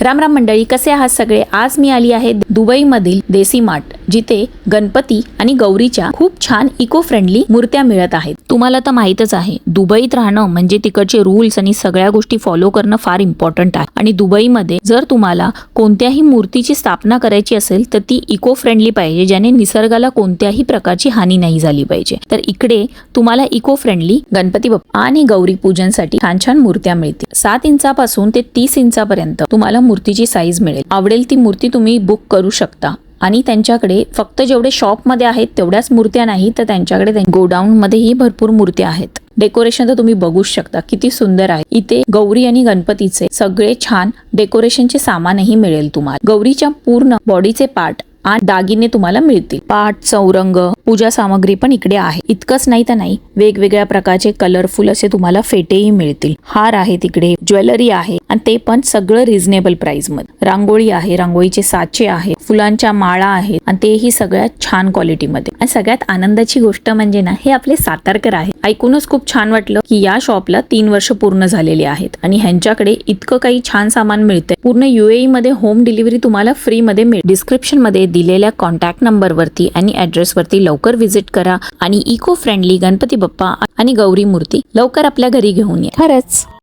राम राम मंडळी कसे आहात सगळे? आज मी आली आहे दुबईमधील देसी मार्ट. जिथे गणपती आणि गौरीच्या खूप छान इको फ्रेंडली मूर्त्या मिळत आहेत. तुम्हाला तर माहितच आहे दुबईत राहणं म्हणजे तिकडचे रूल्स आणि सगळ्या गोष्टी फॉलो करणं फार इम्पॉर्टंट आहे. आणि दुबईमध्ये जर तुम्हाला कोणत्याही मूर्तीची स्थापना करायची असेल तर ती इको फ्रेंडली पाहिजे ज्याने निसर्गाला कोणत्याही प्रकारची हानी नाही झाली पाहिजे. तर इकडे तुम्हाला इको फ्रेंडली गणपती बाप्पा आणि गौरी पूजनसाठी छान छान मूर्त्या मिळतील. सात इंचापासून ते तीस इंचापर्यंत तुम्हाला मूर्तीची साईज मिळेल. आवडेल ती मूर्ती तुम्ही बुक करू शकता. आणि त्यांच्याकडे फक्त जेवढे शॉपमध्ये आहेत तेवढ्याच मूर्त्या नाही तर त्यांच्याकडे गोडाऊन मध्येही भरपूर मूर्त्या आहेत. डेकोरेशन तर तुम्ही बघूच शकता किती सुंदर आहे. इथे गौरी आणि गणपतीचे सगळे छान डेकोरेशनचे सामानही मिळेल तुम्हाला. गौरीच्या पूर्ण बॉडीचे पार्ट आणि दागिने तुम्हाला मिळतील. पाट चौरंग पूजा सामग्री पण इकडे आहे. इतकंच नाही तर नाही वेगवेगळ्या प्रकारचे कलरफुल असे तुम्हाला फेटेही मिळतील. हार आहे तिकडे ज्वेलरी आहे आणि ते पण सगळं रिझनेबल प्राइसमध्ये. रांगोळी आहे रांगोळीचे साचे आहे फुलांच्या माळा आहेत आणि तेही सगळ्यात छान क्वालिटीमध्ये आणि सगळ्यात आनंदाची गोष्ट म्हणजे ना हे आपले सातारकर आहे ऐकूनच खूप छान वाटलं की या शॉपला तीन वर्ष पूर्ण झालेली आहेत आणि ह्यांच्याकडे इतकं काही छान सामान मिळतंय. पूर्ण युएई मध्ये होम डिलिव्हरी तुम्हाला फ्री मध्ये मिळेल. डिस्क्रिप्शनमध्ये दिलेल्या कॉन्टॅक्ट नंबरवरती आणि ॲड्रेसवरती लवकर व्हिजिट करा. आणि इको फ्रेंडली गणपती बाप्पा आणि गौरी मूर्ती लवकर आपल्या घरी घेऊन या. खरंच.